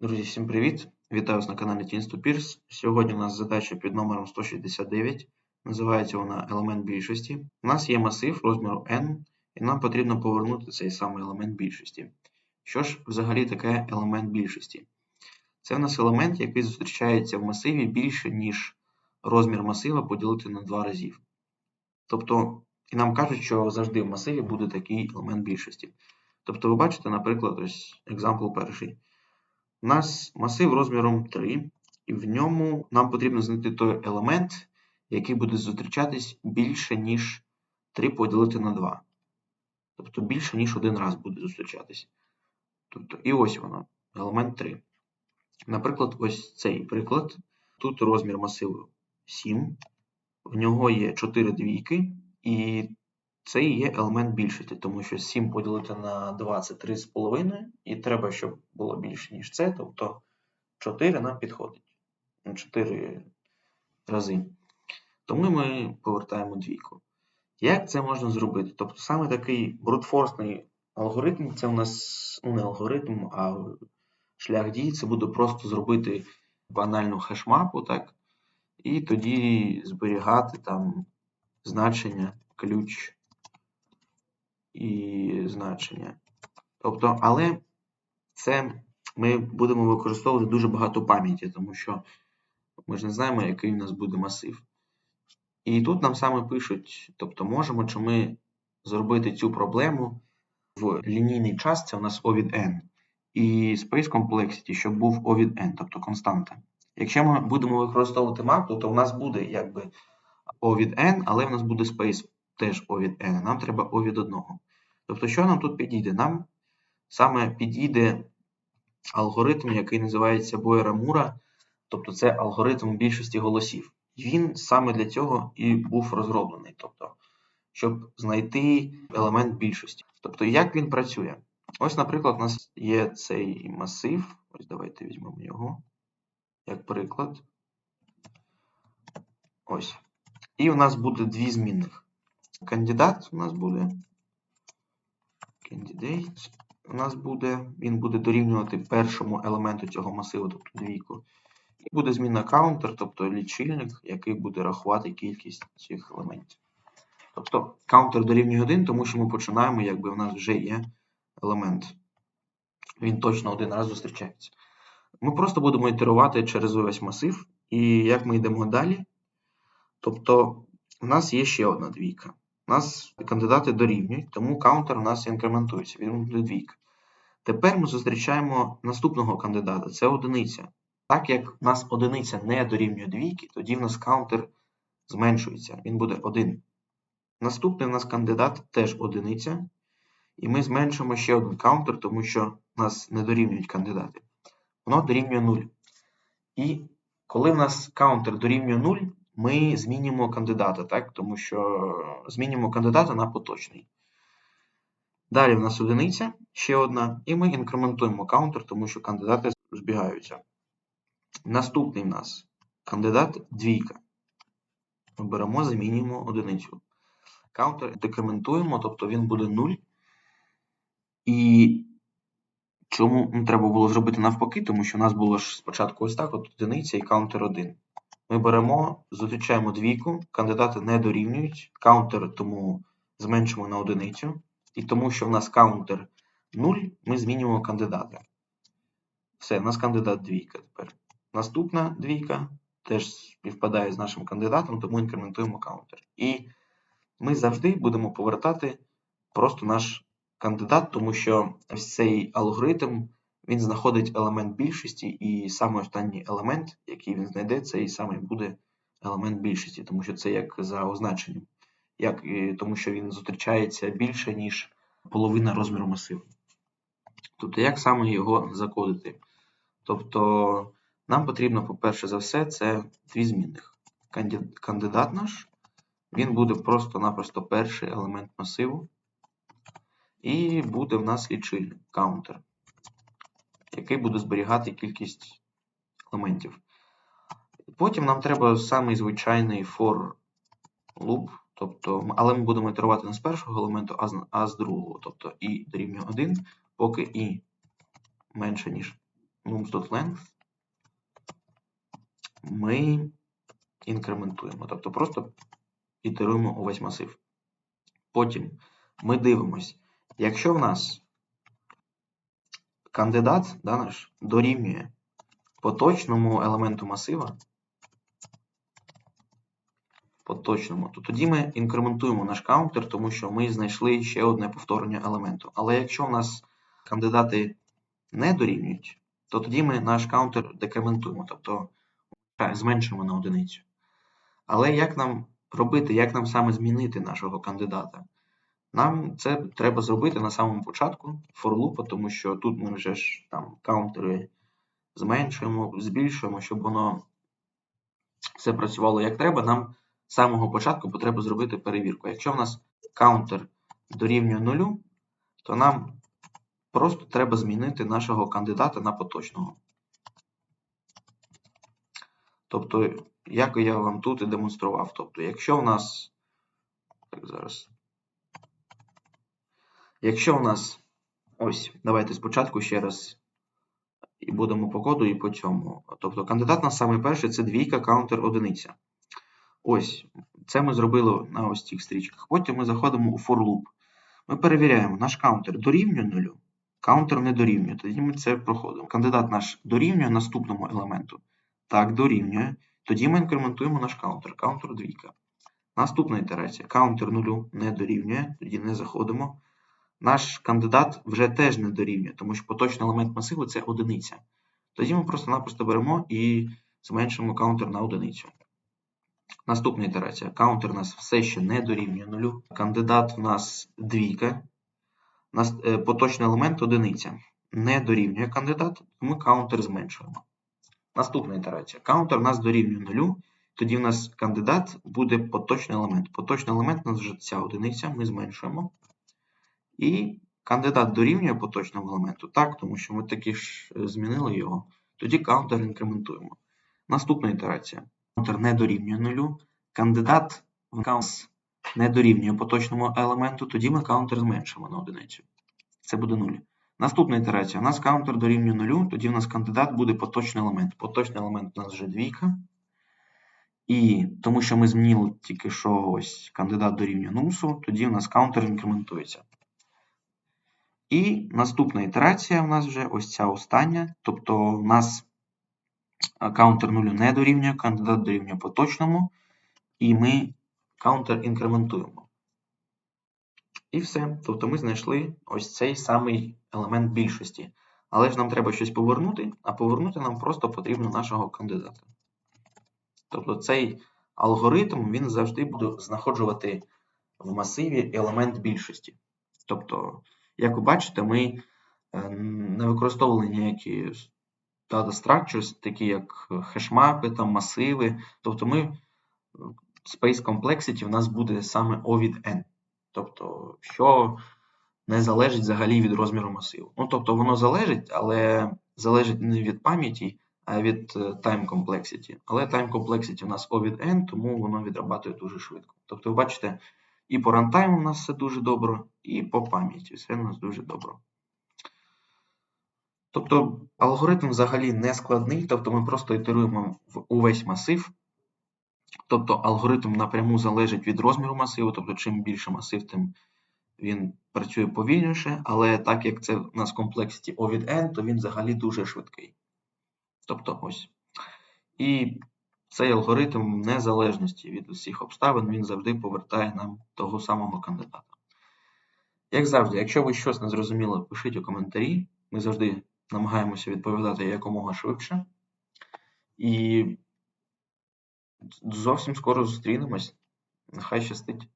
Друзі, всім привіт! Вітаю вас на каналі Teens to Peers. Сьогодні у нас задача під номером 169. Називається вона елемент більшості. У нас є масив розміру n, і нам потрібно повернути цей самий елемент більшості. Що ж взагалі таке елемент більшості? Це у нас елемент, який зустрічається в масиві більше, ніж розмір масива поділити на два разів. Тобто, і нам кажуть, що завжди в масиві буде такий елемент більшості. Тобто, ви бачите, наприклад, ось екзампл перший. У нас масив розміром 3, і в ньому нам потрібно знайти той елемент, який буде зустрічатись більше, ніж 3 поділити на 2. Тобто більше, ніж один раз буде зустрічатись. Тобто, і ось воно, елемент 3. Наприклад, ось цей приклад. Тут розмір масиву 7, в нього є 4 двійки, і це і є елемент більшості, тому що 7 поділити на 2 це 3,5, і треба, щоб було більше, ніж це, тобто 4 нам підходить. 4 рази. Тому ми повертаємо двійку. Як це можна зробити? Тобто саме такий брутфорсний алгоритм, це у нас ну, не алгоритм, а шлях дій, це буде просто зробити банальну хешмапу, так? І тоді зберігати там значення, ключ і значення. Тобто, але це ми будемо використовувати дуже багато пам'яті, тому що ми ж не знаємо, який у нас буде масив. І тут нам саме пишуть, тобто можемо чи ми зробити цю проблему в лінійний час, це у нас O від n, і Space Complexity, щоб був O від n, тобто константа. Якщо ми будемо використовувати мапу, то у нас буде якби O від n, але в нас буде Space теж O від n, нам треба O від 1. Тобто, що нам тут підійде? Нам саме підійде алгоритм, який називається Боєра-Мура, тобто це алгоритм більшості голосів. Він саме для цього і був розроблений, тобто, щоб знайти елемент більшості. Тобто, як він працює? Ось, наприклад, у нас є цей масив. Ось давайте візьмемо його як приклад. Ось. І у нас буде дві змінних. Кандидат у нас буде. Candidate у нас буде, він буде дорівнювати першому елементу цього масиву, тобто двійку. І буде зміна counter, тобто лічильник, який буде рахувати кількість цих елементів. Тобто counter дорівнює 1, тому що ми починаємо, якби в нас вже є елемент. Він точно один раз зустрічається. Ми просто будемо ітерувати через увесь масив. І як ми йдемо далі? Тобто, у нас є ще одна двійка. У нас кандидати дорівнюють, тому каунтер у нас інкрементується, він буде двійка. Тепер ми зустрічаємо наступного кандидата, це одиниця. Так як у нас одиниця не дорівнює двійки, тоді в нас каунтер зменшується, він буде 1. Наступний у нас кандидат теж одиниця. І ми зменшимо ще один каунтер, тому що нас не дорівнюють кандидати. Воно дорівнює 0. І коли в нас каунтер дорівнює 0, ми змінюємо кандидата, так? тому що змінюємо кандидата на поточний. Далі в нас одиниця, ще одна, і ми інкрементуємо каунтер, тому що кандидати збігаються. Наступний в нас кандидат двійка. Ми беремо, замінюємо одиницю. Каунтер декрементуємо, тобто він буде 0. І чому треба було зробити навпаки, тому що у нас було ж спочатку ось так: от одиниця і каунтер 1. Ми беремо, зустрічаємо двійку, кандидати не дорівнюють, каунтер тому зменшимо на одиницю. І тому, що в нас каунтер 0, ми змінюємо кандидата. Все, у нас кандидат двійка тепер. Наступна двійка теж співпадає з нашим кандидатом, тому інкрементуємо каунтер. І ми завжди будемо повертати просто наш кандидат, тому що цей алгоритм він знаходить елемент більшості, і саме останній елемент, який він знайде, цей саме буде елемент більшості, тому що це як за означенням, як, тому що він зустрічається більше, ніж половина розміру масиву. Тобто, як саме його закодити? Тобто, нам потрібно, по-перше за все, це дві змінних. Кандидат наш, він буде просто-напросто перший елемент масиву. І буде в нас лічильник, каунтер який буде зберігати кількість елементів. Потім нам треба самий звичайний for loop, тобто, але ми будемо ітерувати не з першого елементу, а з, другого. Тобто і дорівнює 1, поки і менше, ніж nums.length ми інкрементуємо, тобто просто ітеруємо увесь масив. Потім ми дивимось, якщо в нас кандидат да, наш дорівнює поточному елементу масива, поточному, то тоді ми інкрементуємо наш каунтер, тому що ми знайшли ще одне повторення елементу. Але якщо в нас кандидати не дорівнюють, то тоді ми наш каунтер декрементуємо, тобто зменшуємо на одиницю. Але як нам робити, як нам саме змінити нашого кандидата? Нам це треба зробити на самому початку loop, тому що тут ми вже ж там каунтери зменшуємо, збільшуємо, щоб воно все працювало як треба. Нам з самого початку потрібно зробити перевірку. Якщо в нас каунтер дорівнює нулю, то нам просто треба змінити нашого кандидата на поточного. Тобто, як я вам тут і демонстрував. Тобто, якщо в нас. Так, зараз. Якщо в нас. Ось, давайте спочатку ще раз і будемо по коду і по цьому. Тобто, кандидат на саме перший це двійка, каунтер одиниця. Ось, це ми зробили на ось цих стрічках. Потім ми заходимо у for loop. Ми перевіряємо, наш каунтер дорівнює нулю. Каунтер не дорівнює. Тоді ми це проходимо. Кандидат наш дорівнює наступному елементу. Так, дорівнює. Тоді ми інкрементуємо наш каунтер. Каунтер двійка. Наступна ітерація. Каунтер нулю не дорівнює, тоді не заходимо. Наш кандидат вже теж не дорівнює, тому що поточний елемент масиву це одиниця. Тоді ми просто-напросто беремо і зменшимо каунтер на одиницю. Наступна ітерація. Каунтер у нас все ще не дорівнює нулю. Кандидат у нас двійка. Е, поточний елемент одиниця. Не дорівнює кандидат, тому каунтер зменшуємо. Наступна ітерація. Каунтер у нас дорівнює нулю. Тоді в нас кандидат буде поточний елемент. Поточний елемент у нас вже ця одиниця, ми зменшуємо. І кандидат дорівнює поточному елементу. Так, тому що ми таки ж е, змінили його. Тоді каунтер інкрементуємо. Наступна ітерація. Каунтер не дорівнює нулю. Кандидат в каунт не дорівнює поточному елементу, тоді ми каунтер зменшимо на одиницю. Це буде 0. Наступна ітерація. У нас каунтер дорівнює нулю, тоді у нас кандидат буде поточний елемент. Поточний елемент у нас вже двійка. І тому що ми змінили тільки що ось кандидат дорівнює нумсу, тоді у нас каунтер інкрементується. І наступна ітерація у нас вже ось ця остання. Тобто у нас каунтер нулю не дорівнює, кандидат дорівнює поточному, і ми каунтер інкрементуємо. І все. Тобто ми знайшли ось цей самий елемент більшості. Але ж нам треба щось повернути, а повернути нам просто потрібно нашого кандидата. Тобто цей алгоритм він завжди буде знаходжувати в масиві елемент більшості. Тобто, як ви бачите, ми е, не використовували ніякі data structures, такі як хешмапи, там, масиви. Тобто ми Space Complexity в нас буде саме O від N. Тобто, що не залежить взагалі від розміру масиву. Ну, тобто, воно залежить, але залежить не від пам'яті, а від е, time complexity. Але time complexity у нас O від N, тому воно відрабатує дуже швидко. Тобто, ви бачите, і по рантайму у нас все дуже добре, і по пам'яті все у нас дуже добре. Тобто алгоритм взагалі не складний, тобто ми просто ітеруємо в увесь масив. Тобто алгоритм напряму залежить від розміру масиву, тобто чим більше масив, тим він працює повільніше, але так як це у нас complexity O від N, то він взагалі дуже швидкий. Тобто ось. І цей алгоритм незалежності від усіх обставин, він завжди повертає нам того самого кандидата. Як завжди, якщо ви щось не зрозуміли, пишіть у коментарі. Ми завжди намагаємося відповідати якомога швидше. І зовсім скоро зустрінемось. Нехай щастить.